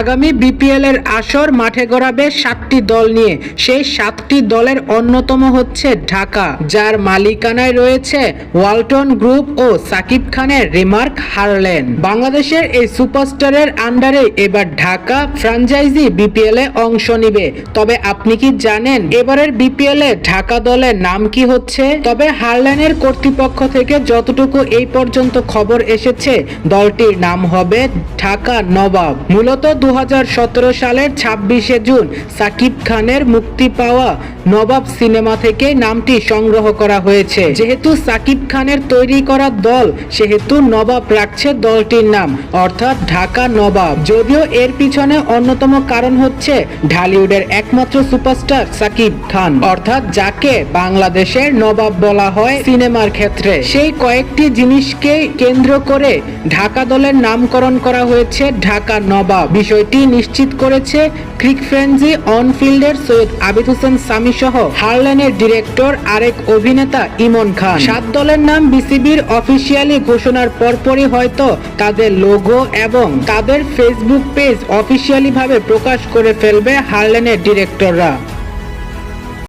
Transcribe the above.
আগামী বিপিএল এর আসর মাঠে গড়াবে সাতটি দল নিয়ে। সেই সাতটি দলের অন্যতম হচ্ছে ঢাকা, যার মালিকানায় রয়েছে ওয়ালটন গ্রুপ ও সাকিব খানের রিমার্ক হারলেন। বাংলাদেশের এই সুপারস্টারের আন্ডারে এবার ঢাকা ফ্র্যাঞ্চাইজি বিপিএল এ অংশ নিবে। তবে আপনি কি জানেন এবারের বিপিএল এ ঢাকা দলের নাম কি হচ্ছে? তবে হারল্যানের কর্তৃপক্ষ থেকে যতটুকু এই পর্যন্ত খবর এসেছে, দলটির নাম হবে ঢাকা নবাব। মূলত দু সালের ছাব্বিশে জুন সাকিব খানের মুক্তি পাওয়া নবাব সিনেমা থেকে নামটি সংগ্রহ করা হয়েছে। যেহেতু সাকিব খানের তৈরি করা দল, সেহেতু নবাব রাখছে দলটির নাম, অর্থাৎ ঢাকা নবাব। যদিও এর পিছনে অন্যতম কারণ হচ্ছে ঢালিউডের একমাত্র সুপারস্টার সাকিব খান, অর্থাৎ যাকে বাংলাদেশের নবাব বলা হয় সিনেমার ক্ষেত্রে। সেই কয়েকটি জিনিসকে কেন্দ্র করে ঢাকা দলের নামকরণ করা হয়েছে ঢাকা নবাব। বিষয়টি নিশ্চিত করেছে ক্রিক ফ্রেঞ্জি অন ফিল্ডের সৈয়দ আবিদ হোসেন সামি সহ হারল্যানের ডিরেক্টর আরেক অভিনেতা ইমন খান। সাত দলের নাম বিসিবির অফিসিয়ালি ঘোষণার পরপরই হয়তো তাদের লোগো এবং তাদের ফেসবুক পেজ অফিসিয়ালি ভাবে প্রকাশ করে ফেলবে হারল্যানের ডিরেক্টররা।